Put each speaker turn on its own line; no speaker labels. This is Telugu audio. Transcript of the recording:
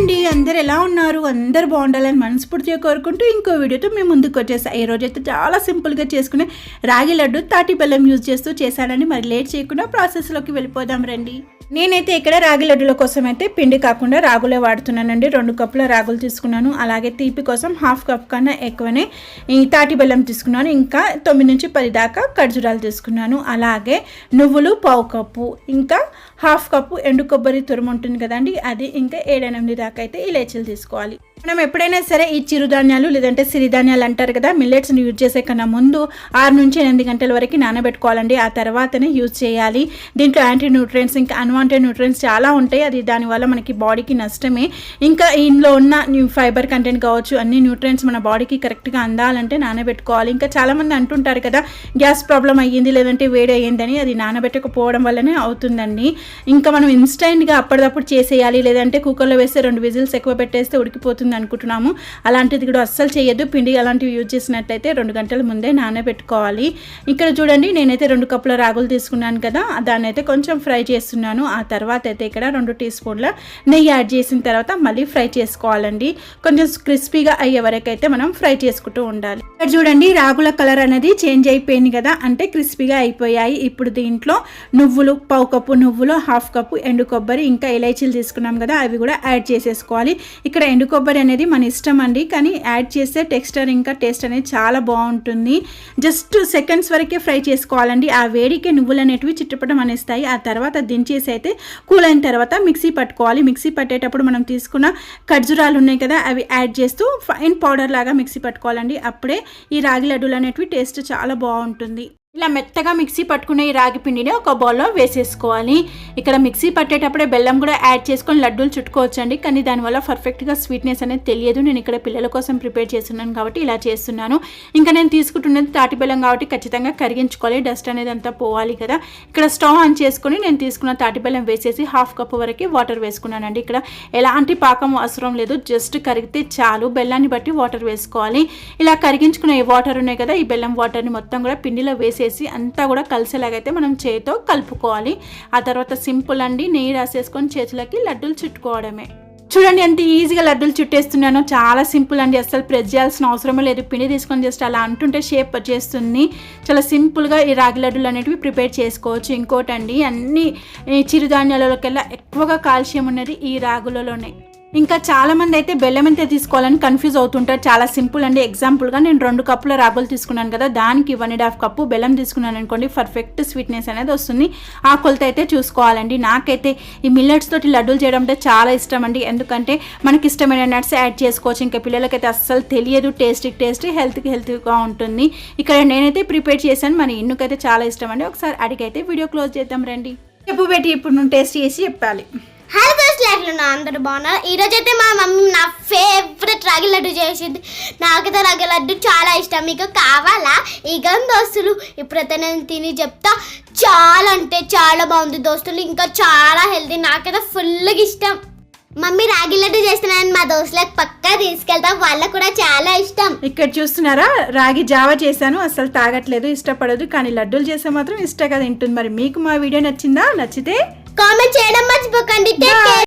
అండి. అందరు ఎలా ఉన్నారు? అందరు బాగుండాలని మనస్ఫూర్తిగా కోరుకుంటూ ఇంకో వీడియోతో మేము ముందుకు వచ్చేసా. ఈ రోజు అయితే చాలా సింపుల్గా చేసుకునే రాగి లడ్డు తాటి బెల్లం యూజ్ చేస్తూ చేశానని మరి లేట్ చేయకుండా ప్రాసెస్లోకి వెళ్ళిపోదాం రండి. నేనైతే ఇక్కడ రాగి లడ్డుల కోసం అయితే పిండి కాకుండా రాగులే వాడుతున్నానండి. రెండు కప్పుల రాగులు తీసుకున్నాను. అలాగే తీపి కోసం హాఫ్ కప్ కన్నా ఎక్కువనే ఈ తాటి బెల్లం తీసుకున్నాను. ఇంకా తొమ్మిది నుంచి పది దాకా ఖర్జూరాలు తీసుకున్నాను. అలాగే నువ్వులు పావు కప్పు ఇంకా హాఫ్ కప్పు ఎండు కొబ్బరి తురుము ఉంటుంది కదండి అది ఇంకా ఏడెనిమిది దాకా అయితే ఇలేచీలు తీసుకోవాలి. మనం ఎప్పుడైనా సరే ఈ చిరుధాన్యాలు లేదంటే సిరిధాన్యాలు అంటారు కదా మిల్లెట్స్ని యూజ్ చేసే కన్నా ముందు ఆరు నుంచి ఎనిమిది గంటల వరకు నానబెట్టుకోవాలండి. ఆ తర్వాతనే యూజ్ చేయాలి. దీంట్లో యాంటీ న్యూట్రియన్స్ ఇంకా అన్వాంటెడ్ న్యూట్రియన్స్ చాలా ఉంటాయి. అది దానివల్ల మనకి బాడీకి నష్టమే. ఇంకా ఇందులో ఉన్న ఫైబర్ కంటెంట్ కావచ్చు అన్ని న్యూట్రియన్స్ మన బాడీకి కరెక్ట్గా అందాలంటే నానబెట్టుకోవాలి. ఇంకా చాలామంది అంటుంటారు కదా గ్యాస్ ప్రాబ్లం అయ్యింది లేదంటే వేడి అయ్యిందని అది నానబెట్టకపోవడం వల్లనే అవుతుందండి. ఇంకా మనం ఇన్స్టెంట్గా అప్పటిదప్పుడు చేసేయాలి. లేదంటే కుక్కర్లో వేస్తే రెండు విజిల్స్ ఎక్కువ పెట్టేస్తే ఉడికిపోతుంది. అనుకుంటున్నాము. అలాంటిది కూడా అస్సలు చేయొద్దు. పిండి అలాంటివి యూజ్ చేసినట్లయితే రెండు గంటల ముందే నానబెట్టుకోవాలి. ఇక్కడ చూడండి నేనైతే రెండు కప్పుల రాగులు తీసుకున్నాను కదా దాన్ని అయితే కొంచెం ఫ్రై చేస్తున్నాను. ఆ తర్వాత అయితే ఇక్కడ రెండు టీ స్పూన్ల నెయ్యి యాడ్ చేసిన తర్వాత మళ్ళీ ఫ్రై చేసుకోవాలండి. కొంచెం క్రిస్పీగా అయ్యే వరకు అయితే మనం ఫ్రై చేసుకుంటూ ఉండాలి. ఇక్కడ చూడండి రాగుల కలర్ అనేది చేంజ్ అయిపోయింది కదా అంటే క్రిస్పీగా అయిపోయాయి. ఇప్పుడు దీంట్లో నువ్వులు పావు కప్పు నువ్వులు హాఫ్ కప్పు ఎండు కొబ్బరి ఇంకా ఇలైచీలు తీసుకున్నాం కదా అవి కూడా యాడ్ చేసేసుకోవాలి. ఇక్కడ ఎండు కొబ్బరి అనేది మన ఇష్టం అండి. కానీ యాడ్ చేస్తే టెక్స్చర్ ఇంకా టేస్ట్ అనేది చాలా బాగుంటుంది. జస్ట్ సెకండ్స్ వరకే ఫ్రై చేసుకోవాలండి. ఆ వేడికే నువ్వులు అనేటివి చిట్టపటం అనేస్తాయి. ఆ తర్వాత దించేసి అయితే కూల్ అయిన తర్వాత మిక్సీ పట్టుకోవాలి. మిక్సీ పట్టేటప్పుడు మనం తీసుకున్న ఖర్జూరాలు ఉన్నాయి కదా అవి యాడ్ చేస్తూ ఫైన్ పౌడర్ లాగా మిక్సీ పట్టుకోవాలండి. అప్పుడే ఈ రాగి లడ్డూలు అనేటివి టేస్ట్ చాలా బాగుంటుంది. ఇలా మెత్తగా మిక్సీ పట్టుకునే ఈ రాగి పిండిని ఒక బౌల్లో వేసేసుకోవాలి. ఇక్కడ మిక్సీ పట్టేటప్పుడే బెల్లం కూడా యాడ్ చేసుకొని లడ్డూలు చుట్టుకోవచ్చండి. కానీ దానివల్ల పర్ఫెక్ట్గా స్వీట్నెస్ అనేది తెలియదు. నేను ఇక్కడ పిల్లల కోసం ప్రిపేర్ చేస్తున్నాను కాబట్టి ఇలా చేస్తున్నాను. ఇంకా నేను తీసుకుంటున్నది తాటి బెల్లం కాబట్టి ఖచ్చితంగా కరిగించుకోవాలి. డస్ట్ అనేది అంతా పోవాలి కదా. ఇక్కడ స్టవ్ ఆన్ చేసుకొని నేను తీసుకున్న తాటి బెల్లం వేసేసి హాఫ్ కప్ వరకు వాటర్ వేసుకున్నానండి. ఇక్కడ ఎలాంటి పాకం అవసరం లేదు. జస్ట్ కరిగితే చాలు. బెల్లాన్ని బట్టి వాటర్ వేసుకోవాలి. ఇలా కరిగించుకున్న ఈ వాటర్ ఉన్నాయి కదా ఈ బెల్లం వాటర్ని మొత్తం కూడా పిండిలో వేసేసి అంతా కూడా కలిసేలాగైతే మనం చేతితో కలుపుకోవాలి. ఆ తర్వాత సింపుల్ అండి నెయ్యి రాసేసుకొని చేతులకి లడ్డూలు చుట్టుకోవడమే. చూడండి ఎంత ఈజీగా లడ్డూలు చుట్టేస్తున్నాను చాలా సింపుల్ అండి. అసలు ప్రెస్ చేయాల్సిన అవసరమే లేదు. పిండి తీసుకొని జస్ట్ అలా అంటుంటే షేప్ వచ్చేస్తుంది. చాలా సింపుల్గా ఈ రాగి లడ్డూలు అనేటివి ప్రిపేర్ చేసుకోవచ్చు. ఇంకోటండి అన్ని ఈ చిరుధాన్యాలలోకెల్లా ఎక్కువగా కాల్షియం ఉన్నది ఈ రాగులలోనే. ఇంకా చాలా మంది అయితే బెల్లం ఎంత తీసుకోవాలని కన్ఫ్యూజ్ అవుతుంటారు. చాలా సింపుల్ అండి. ఎగ్జాంపుల్గా నేను రెండు కప్పుల రాగులు తీసుకున్నాను కదా దానికి వన్ అండ్ హాఫ్ కప్పు బెల్లం తీసుకున్నాను అనుకోండి పర్ఫెక్ట్ స్వీట్నెస్ అనేది వస్తుంది. ఆ కొలత అయితే చూసుకోవాలండి. నాకైతే ఈ మిల్లెట్స్ తోటి లడ్డూలు చేయడం అంటే చాలా ఇష్టం అండి. ఎందుకంటే మనకి ఇష్టమైన నట్స్ యాడ్ చేసుకోవచ్చు. ఇంకా పిల్లలకైతే అస్సలు తెలియదు. టేస్టీ టేస్టీ హెల్త్కి హెల్త్గా ఉంటుంది. ఇక్కడ నేనైతే ప్రిపేర్ చేశాను. మన ఇన్నుకైతే చాలా ఇష్టం అండి. ఒకసారి అడిగైతే వీడియో క్లోజ్ చేద్దాం రండి. చెప్పు పెట్టి ఇప్పుడు నువ్వు టేస్ట్ చేసి చెప్పాలి.
హలో లైఫ్లో నా అందరూ బాగున్నారు. ఈరోజు అయితే మా మమ్మీ నా ఫేవరెట్ రాగి లడ్డు చేసింది. నాకైతే రాగి లడ్డు చాలా ఇష్టం. మీకు కావాలా? ఇక దోస్తులు ఇప్పుడైతే నేను తిని చెప్తా. చాలా అంటే చాలా బాగుంది దోస్తులు. ఇంకా చాలా హెల్తీ నాకైతే ఫుల్గా ఇష్టం. మమ్మీ రాగి లడ్డు చేస్తున్నానని మా దోస్తులకు పక్కా తీసుకెళ్తాం. వాళ్ళకు కూడా చాలా ఇష్టం.
ఇక్కడ చూస్తున్నారా? రాగి జావ చేశాను. అసలు తాగట్లేదు ఇష్టపడదు. కానీ లడ్డూలు చేస్తే మాత్రం ఇష్టంగా తింటుంది. మరి మీకు మా వీడియో నచ్చిందా? నచ్చితే
కామెంట్ చేయడం మర్చిపోకండి.